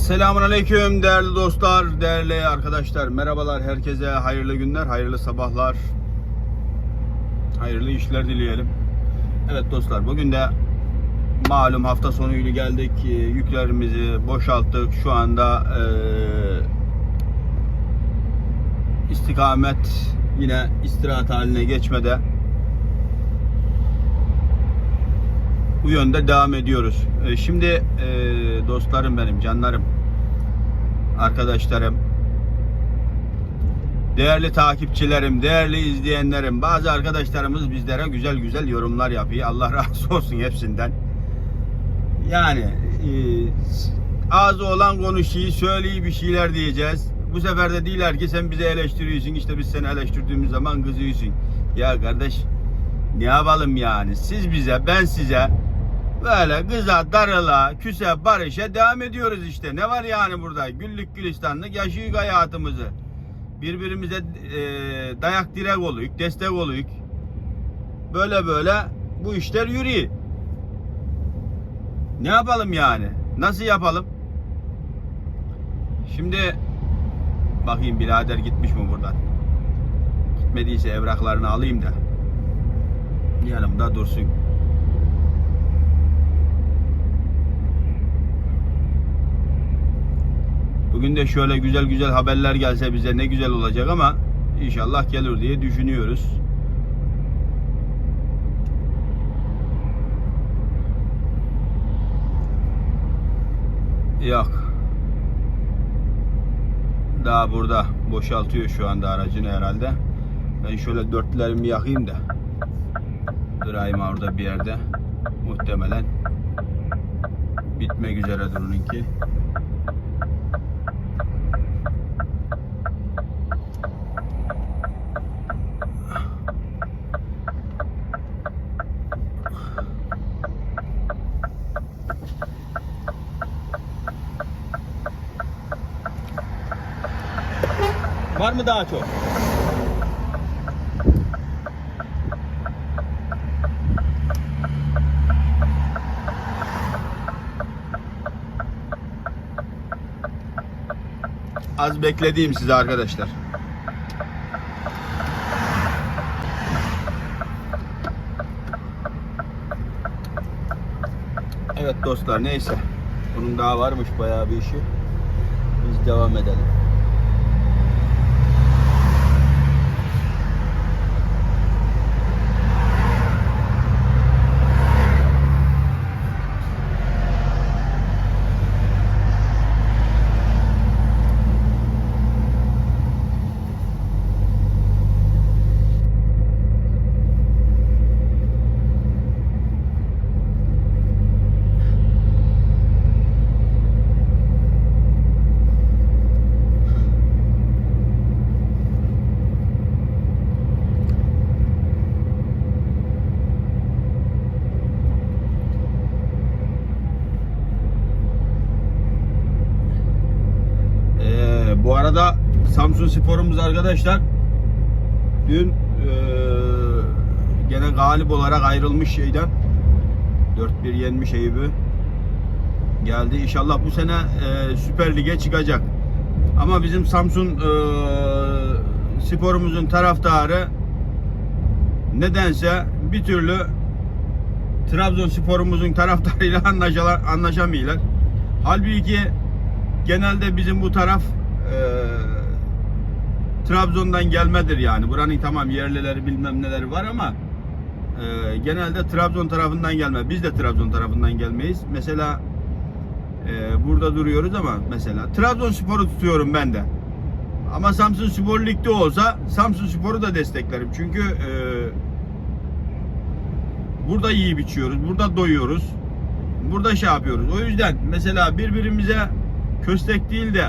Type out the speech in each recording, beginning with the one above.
Selamun Aleyküm değerli dostlar, değerli arkadaşlar. Merhabalar herkese, hayırlı günler, hayırlı sabahlar, hayırlı işler dileyelim. Evet dostlar, bugün de malum hafta sonuyla geldik, Ee, yüklerimizi boşalttık. Şu anda eee, istikamet yine istirahat haline geçmede bu yönde devam ediyoruz. Ee, Şimdi e, dostlarım benim, canlarım, arkadaşlarım, değerli takipçilerim, değerli izleyenlerim, bazı arkadaşlarımız bizlere güzel güzel yorumlar yapıyor. Allah razı olsun hepsinden. Yani e, ağzı olan konuşuyor, söyleyi bir şeyler diyeceğiz. Bu sefer de değiller ki sen bizi eleştiriyorsun, işte biz seni eleştirdiğimiz zaman kızıyorsun. Ya kardeş ne yapalım yani? Siz bize, ben size böyle kıza, darıla, küse, barışa devam ediyoruz işte. Ne var yani burada? Güllük gülistanlık yaşıyoruz hayatımızı. Birbirimize e, dayak direk oluyuk, destek oluyuk. Böyle böyle bu işler yürüyor. Ne yapalım yani? Nasıl yapalım? Şimdi bakayım birader gitmiş mi buradan? Gitmediyse evraklarını alayım da yanımda dursun. Bugün de şöyle güzel güzel haberler gelse bize ne güzel olacak ama inşallah gelir diye düşünüyoruz. Yok. Daha burada boşaltıyor şu anda aracını herhalde. Ben şöyle dörtlerimi yakayım da. Durayım orada bir yerde. Muhtemelen bitmek üzeredir onunki. Mı daha çok? Az beklediğim size arkadaşlar. Evet dostlar neyse. Bunun daha varmış bayağı bir işi. Biz devam edelim. Ee, bu arada Samsun Spor'umuz arkadaşlar dün ee, gene galip olarak ayrılmış şeyden 4-1 yenmiş Eyüp'ü geldi. İnşallah bu sene ee, Süper Lig'e çıkacak. Ama bizim Samsun ee, sporumuzun taraftarı nedense bir türlü Trabzonspor'umuzun taraftarıyla anlaşala- anlaşamıyorlar. Halbuki genelde bizim bu taraf e, Trabzon'dan gelmedir yani. Buranın tamam yerlileri bilmem neleri var ama e, genelde Trabzon tarafından gelme. Biz de Trabzon tarafından gelmeyiz. Mesela e, burada duruyoruz ama mesela Trabzonspor'u tutuyorum ben de. Ama Samsun Spor Lig'de olsa Samsun Spor'u da desteklerim. Çünkü e, burada yiyip içiyoruz, burada doyuyoruz. Burada şey yapıyoruz. O yüzden mesela birbirimize köstek değil de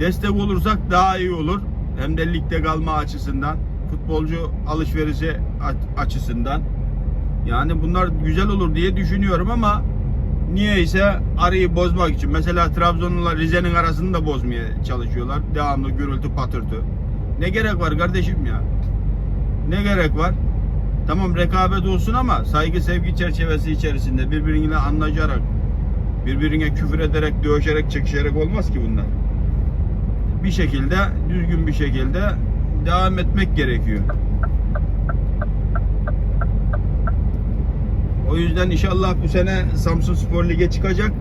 destek olursak daha iyi olur. Hem de ligde kalma açısından, futbolcu alışverişi açısından. Yani bunlar güzel olur diye düşünüyorum ama niyeyse arayı bozmak için. Mesela Trabzon'la Rize'nin arasını da bozmaya çalışıyorlar. Devamlı gürültü patırtı. Ne gerek var kardeşim ya? Ne gerek var? Tamam rekabet olsun ama saygı sevgi çerçevesi içerisinde birbiriyle anlaşarak Birbirine küfür ederek, dövüşerek, çekişerek olmaz ki bunlar. Bir şekilde, düzgün bir şekilde devam etmek gerekiyor. O yüzden inşallah bu sene Samsun Spor Lig'e çıkacak.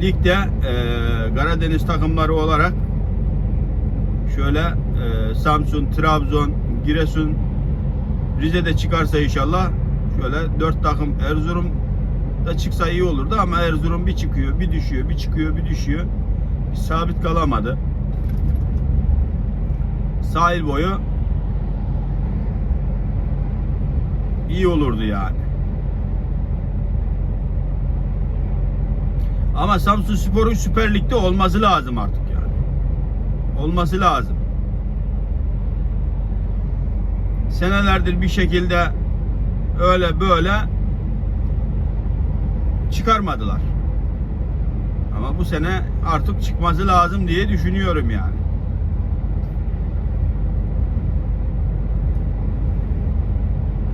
Ligde e, Karadeniz takımları olarak şöyle e, Samsun, Trabzon, Giresun, Rize'de çıkarsa inşallah şöyle dört takım Erzurum da çıksa iyi olurdu ama Erzurum bir çıkıyor, bir düşüyor, bir çıkıyor, bir düşüyor. Sabit kalamadı. Sahil boyu iyi olurdu yani. Ama Samsun Spor'un Süper Lig'de olması lazım artık yani. Olması lazım. Senelerdir bir şekilde öyle böyle çıkarmadılar. Bu sene artık çıkması lazım diye düşünüyorum yani.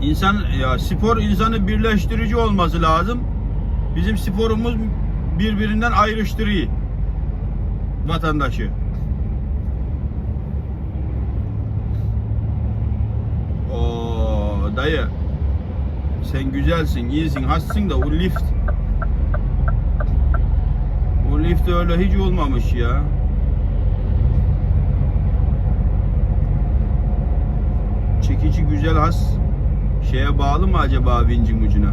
İnsan ya spor insanı birleştirici olması lazım. Bizim sporumuz birbirinden ayrıştırıyor vatandaşı. O dayı sen güzelsin, iyisin, hassın da o lift lift öyle hiç olmamış ya. Çekici güzel has şeye bağlı mı acaba vincin ucuna?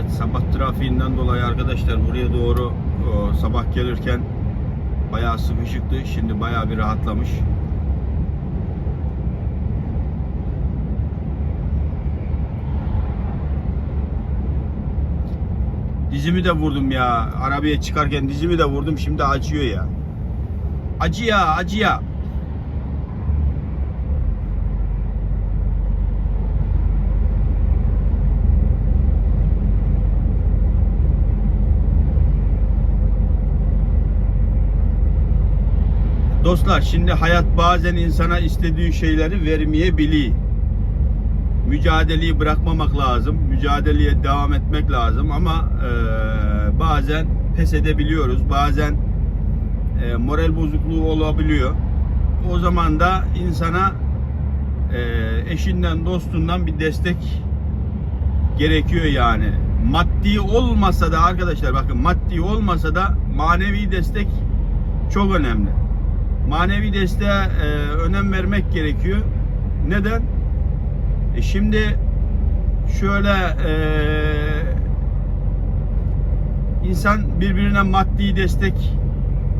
Evet sabah trafiğinden dolayı arkadaşlar buraya doğru o, sabah gelirken bayağı sıkışıktı. Şimdi bayağı bir rahatlamış. Dizimi de vurdum ya. Arabaya çıkarken dizimi de vurdum. Şimdi acıyor ya. Acı ya, acı ya. Dostlar şimdi hayat bazen insana istediği şeyleri vermeyebiliyor. Mücadeleyi bırakmamak lazım. Mücadeleye devam etmek lazım ama e, bazen pes edebiliyoruz. Bazen e, moral bozukluğu olabiliyor. O zaman da insana e, eşinden dostundan bir destek gerekiyor yani. Maddi olmasa da arkadaşlar bakın maddi olmasa da manevi destek çok önemli manevi desteğe e, önem vermek gerekiyor. Neden? E şimdi şöyle e, insan birbirine maddi destek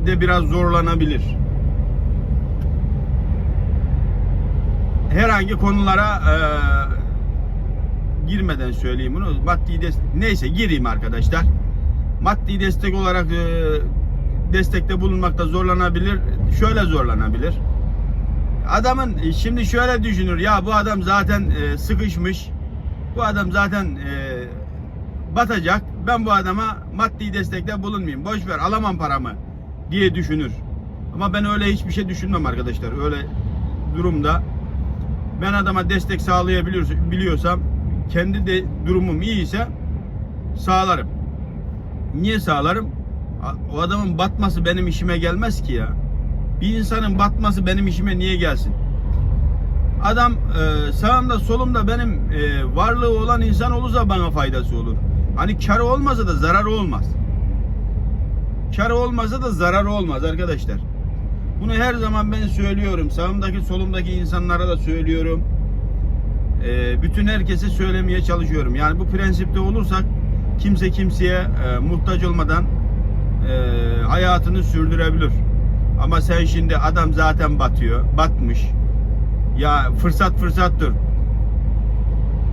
de biraz zorlanabilir. Herhangi konulara e, girmeden söyleyeyim bunu. Maddi destek neyse gireyim arkadaşlar. Maddi destek olarak e, destekte bulunmakta zorlanabilir. Şöyle zorlanabilir. Adamın e, şimdi şöyle düşünür ya bu adam zaten e, sıkışmış. Bu adam zaten e, batacak. ben bu adama maddi destekte bulunmayayım. Boş ver alamam paramı diye düşünür. Ama ben öyle hiçbir şey düşünmem arkadaşlar. Öyle durumda ben adama destek sağlayabiliyorsam kendi de durumum iyi ise sağlarım. Niye sağlarım? O adamın batması benim işime gelmez ki ya. Bir insanın batması benim işime niye gelsin? Adam e, sağımda solumda benim e, varlığı olan insan olursa bana faydası olur. Hani karı olmasa da zararı olmaz. Karı olmasa da zararı olmaz arkadaşlar. Bunu her zaman ben söylüyorum. Sağımdaki solumdaki insanlara da söylüyorum. E, bütün herkese söylemeye çalışıyorum. Yani bu prensipte olursak kimse kimseye e, muhtaç olmadan e, hayatını sürdürebilir. Ama sen şimdi adam zaten batıyor, batmış. Ya fırsat fırsattır.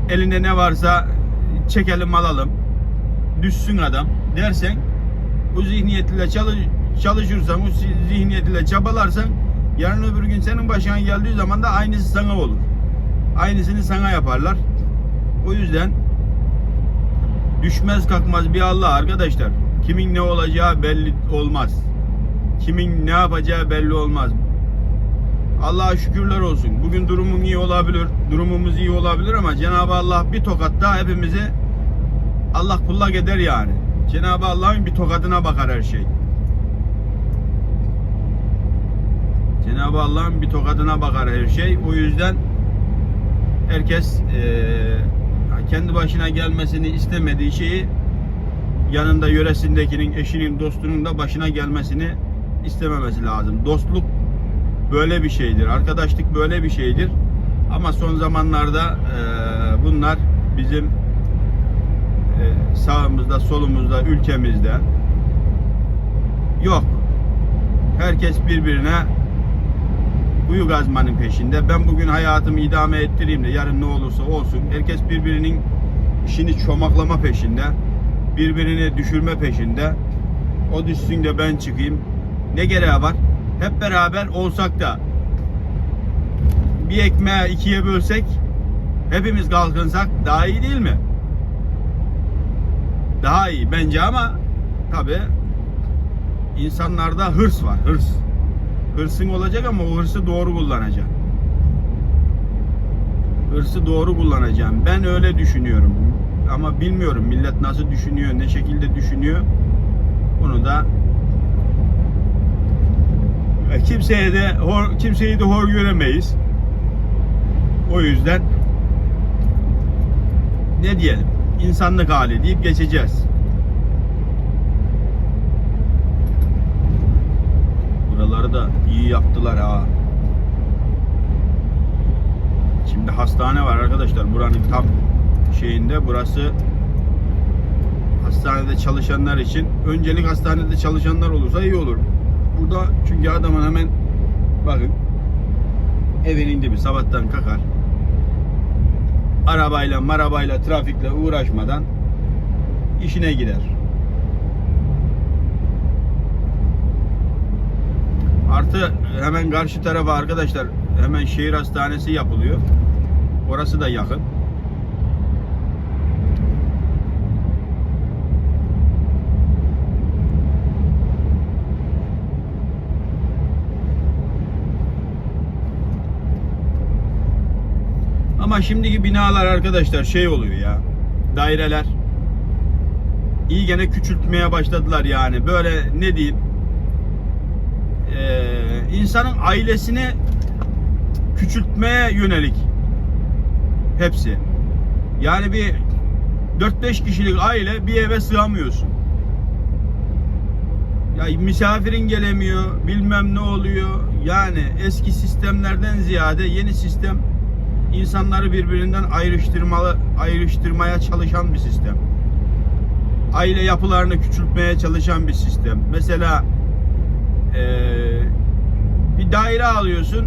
Elinde ne varsa çekelim alalım. Düşsün adam dersen bu zihniyetle çalış, çalışırsan, bu zihniyetle çabalarsan yarın öbür gün senin başına geldiği zaman da aynısı sana olur. Aynısını sana yaparlar. O yüzden düşmez kalkmaz bir Allah arkadaşlar. Kimin ne olacağı belli olmaz. Kimin ne yapacağı belli olmaz. Allah'a şükürler olsun. Bugün durumum iyi olabilir. Durumumuz iyi olabilir ama Cenab-ı Allah bir tokatta hepimizi Allah kullak eder yani. Cenab-ı Allah'ın bir tokadına bakar her şey. Cenab-ı Allah'ın bir tokadına bakar her şey. O yüzden herkes eee, kendi başına gelmesini istemediği şeyi yanında yöresindekinin, eşinin, dostunun da başına gelmesini istememesi lazım. Dostluk böyle bir şeydir. Arkadaşlık böyle bir şeydir. Ama son zamanlarda e, bunlar bizim e, sağımızda, solumuzda, ülkemizde yok. Herkes birbirine kuyu gazmanın peşinde. Ben bugün hayatımı idame ettireyim de yarın ne olursa olsun. Herkes birbirinin işini çomaklama peşinde. Birbirini düşürme peşinde. O düşsün de ben çıkayım. Ne gereği var? Hep beraber olsak da bir ekmeği ikiye bölsek hepimiz kalkınsak daha iyi değil mi? Daha iyi bence ama tabi insanlarda hırs var hırs. Hırsın olacak ama o hırsı doğru kullanacaksın. Hırsı doğru kullanacağım. Ben öyle düşünüyorum. Ama bilmiyorum millet nasıl düşünüyor, ne şekilde düşünüyor. Bunu da kimseye de hor, kimseyi de hor göremeyiz. O yüzden ne diyelim? İnsanlık hali deyip geçeceğiz. Buraları da iyi yaptılar ha. Şimdi hastane var arkadaşlar. Buranın tam şeyinde burası hastanede çalışanlar için öncelik hastanede çalışanlar olursa iyi olur. Burada çünkü adamın hemen bakın evinin dibi sabahtan kakar. Arabayla marabayla trafikle uğraşmadan işine gider. Artı hemen karşı tarafa arkadaşlar hemen şehir hastanesi yapılıyor. Orası da yakın. Ama şimdiki binalar arkadaşlar şey oluyor ya. Daireler iyi gene küçültmeye başladılar yani. Böyle ne diyeyim? Ee, insanın ailesini küçültmeye yönelik hepsi. Yani bir 4-5 kişilik aile bir eve sığamıyorsun. Ya misafirin gelemiyor, bilmem ne oluyor. Yani eski sistemlerden ziyade yeni sistem insanları birbirinden ayrıştırmalı ayrıştırmaya çalışan bir sistem. Aile yapılarını küçültmeye çalışan bir sistem. Mesela eee, bir daire alıyorsun,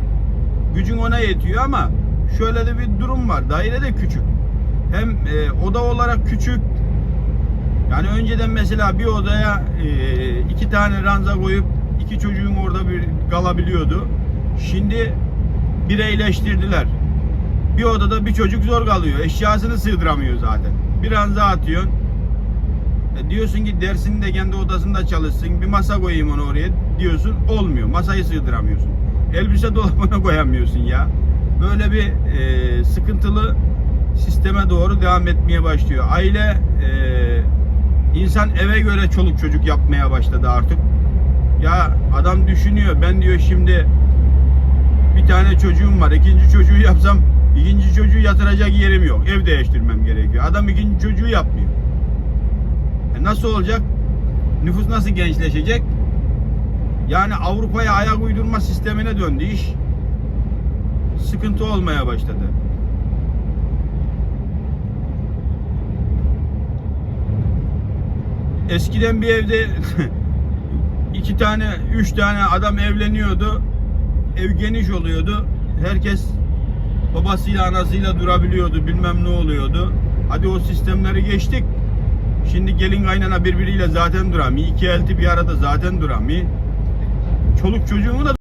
gücün ona yetiyor ama şöyle de bir durum var. Daire de küçük. Hem eee, oda olarak küçük. Yani önceden mesela bir odaya eee, iki tane ranza koyup iki çocuğun orada bir kalabiliyordu. Şimdi bireyleştirdiler. Bir odada bir çocuk zor kalıyor. Eşyasını sığdıramıyor zaten. Bir ranza atıyorsun. E diyorsun ki dersini de kendi odasında çalışsın. Bir masa koyayım onu oraya diyorsun. Olmuyor. Masayı sığdıramıyorsun. Elbise dolabına koyamıyorsun ya. Böyle bir e, sıkıntılı sisteme doğru devam etmeye başlıyor. Aile e, insan eve göre çoluk çocuk yapmaya başladı artık. Ya adam düşünüyor. Ben diyor şimdi bir tane çocuğum var. ikinci çocuğu yapsam ikinci çocuğu yatıracak yerim yok. Ev değiştirmem gerekiyor. Adam ikinci çocuğu yapmıyor. E nasıl olacak? Nüfus nasıl gençleşecek? Yani Avrupa'ya ayak uydurma sistemine döndü iş. Sıkıntı olmaya başladı. Eskiden bir evde iki tane, üç tane adam evleniyordu. Ev geniş oluyordu. Herkes babasıyla anasıyla durabiliyordu. Bilmem ne oluyordu. Hadi o sistemleri geçtik. Şimdi gelin kaynana birbiriyle zaten duramıyor. İki elti bir arada zaten duramıyor. Çoluk çocuğumu da